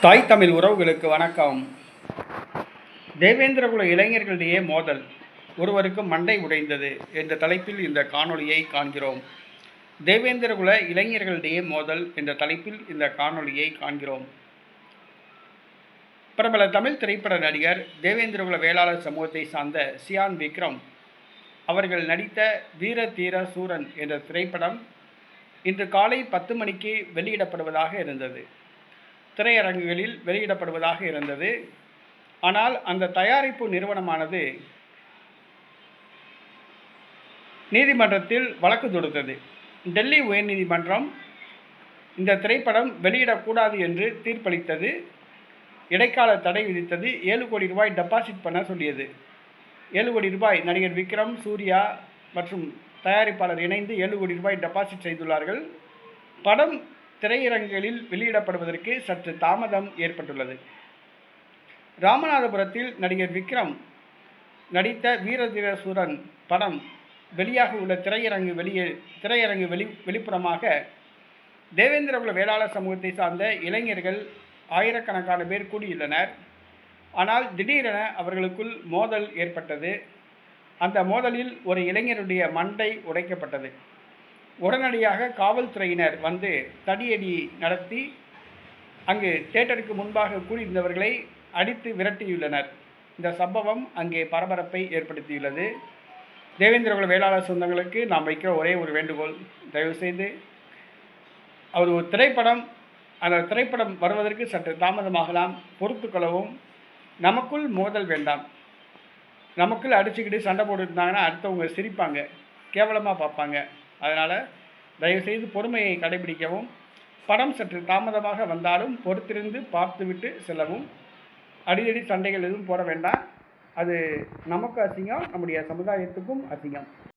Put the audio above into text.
தாய் தமிழ் உறவுகளுக்கு வணக்கம். தேவேந்திரகுல இளைஞர்களிடையே மோதல். ஒருவருக்கு மண்டை உடைந்தது என்ற தலைப்பில் இந்த காணொளியை காண்கிறோம். தேவேந்திரகுல இளைஞர்களிடையே மோதல் என்ற தலைப்பில் இந்த காணொளியை காண்கிறோம். பிரபல தமிழ் திரைப்பட நடிகர் தேவேந்திரகுல வேளாளர் சமூகத்தை சார்ந்த சியான் விக்ரம் அவர்கள் நடித்த வீர தீர சூரன் என்ற திரைப்படம் இன்று காலை பத்து மணிக்கு வெளியிடப்படுவதாக இருந்தது. திரையரங்குகளில் வெளியிடப்படுவதாக இருந்தது. ஆனால் அந்த தயாரிப்பு நிறுவனமானது நீதிமன்றத்தில் வழக்கு தொடுத்தது. டெல்லி உயர்நீதிமன்றம் இந்த திரைப்படம் வெளியிடக்கூடாது என்று தீர்ப்பளித்தது. இடைக்கால தடை விதித்தது. ஏழு கோடி ரூபாய் டெபாசிட் பண்ண சொல்லியது. ஏழு கோடி ரூபாய் நடிகர் விக்ரம் சூர்யா மற்றும் தயாரிப்பாளர் இணைந்து ஏழு கோடி ரூபாய் டெபாசிட் செய்துள்ளார்கள். படம் திரையரங்குகளில் வெளியிடப்படுவதற்கு சற்று தாமதம் ஏற்பட்டுள்ளது. ராமநாதபுரத்தில் நடிகர் விக்ரம் நடித்த வீரதீர சூரன் படம் வெளியாக உள்ள திரையரங்கு வெளியே திரையரங்கு வெளி வெளிப்புறமாக தேவேந்திரகுல வேளாளர் சமூகத்தை சார்ந்த இளைஞர்கள் ஆயிரக்கணக்கான பேர் கூடியுள்ளனர். ஆனால் திடீரென அவர்களுக்குள் மோதல் ஏற்பட்டது. அந்த மோதலில் ஒரு இளைஞருடைய மண்டை உடைக்கப்பட்டது. உடனடியாக காவல்துறையினர் வந்து தடியடி நடத்தி அங்கு தியேட்டருக்கு முன்பாக கூடியிருந்தவர்களை அடித்து விரட்டியுள்ளனர். இந்த சம்பவம் அங்கே பரபரப்பை ஏற்படுத்தியுள்ளது. தேவேந்திரகுல வேளாளர் சொந்தங்களுக்கு நாம் வைக்கிற ஒரே ஒரு வேண்டுகோள். தயவுசெய்து அவர் ஒரு திரைப்படம் அந்த திரைப்படம் வருவதற்கு சற்று தாமதமாகலாம். பொறுத்துக்கொள்ளவும் நமக்குள் மோதல் வேண்டாம். நமக்குள் அடிச்சுக்கிட்டு சண்டை போட்டுருந்தாங்கன்னா அடுத்தவங்க சிரிப்பாங்க. கேவலமாக பார்ப்பாங்க. அதனால் தயவுசெய்து பொறுமையை கடைபிடிக்கவும். படம் சற்று தாமதமாக வந்தாலும் பொறுத்திருந்து பார்த்துவிட்டு செல்லவும். அடிதடி சண்டைகள் எதுவும் போட வேண்டாம். அது நமக்கு அசிங்கம் நம்முடைய சமுதாயத்துக்கும் அசிங்கம்.